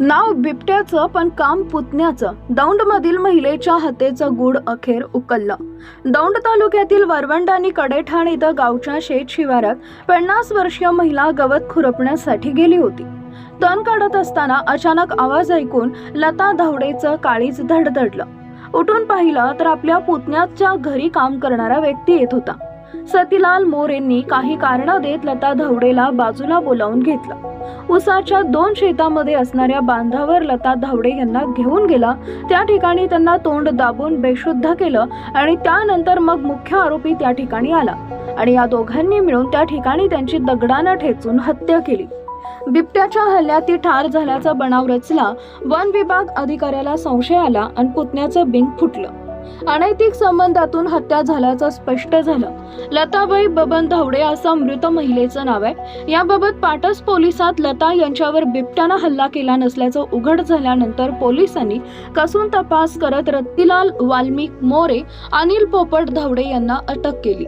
नाव बिबट्याचं पण काम पुतण्याचं. दौंडमधील महिलेच्या हत्येचं गूढ अखेर उकललं. दौंड तालुक्यातील वरवंड आणि कडेठाण इथं गावच्या शेत शिवारात पन्नास वर्षीय महिला गवत खुरपण्यासाठी गेली होती. तण काढत असताना अचानक आवाज ऐकून लता धावडेचं काळीच धडधडलं. उठून पाहिलं तर आपल्या पुतण्याच्या घरी काम करणारा व्यक्ती येत होता. सतीलाल मोरेंनी काही कारण देत लता धवडेला बाजूला बोलावून घेतलं. उसाच्या दोन शेतामध्ये असणाऱ्या बांधावर लता धावडे यांना घेऊन गेला. त्या ठिकाणी त्यांना तोंड दाबून बेशुद्ध केलं आणि त्यानंतर मग मुख्य आरोपी त्या ठिकाणी आला. आणि या दोघांनी मिळून त्या ठिकाणी त्यांची दगडानं ठेचून हत्या केली. बिबट्याच्या हल्ल्यात ती ठार झाल्याचा बनाव रचला. वन विभाग अधिकाऱ्याला संशय आला आणि पुतण्याचं बिंग फुटलं. अनैतिक संबंधातून हत्या झाल्याचं स्पष्ट झालं. लताबाई बबन धावडे असं मृत महिलेचं नाव आहे. याबाबत पाटस पोलिसात लता यांच्यावर बिबट्यानं हल्ला केला नसल्याचं उघड झाल्यानंतर पोलिसांनी कसून तपास करत रत्तीलाल वाल्मिक मोरे अनिल पोपट धावडे यांना अटक केली.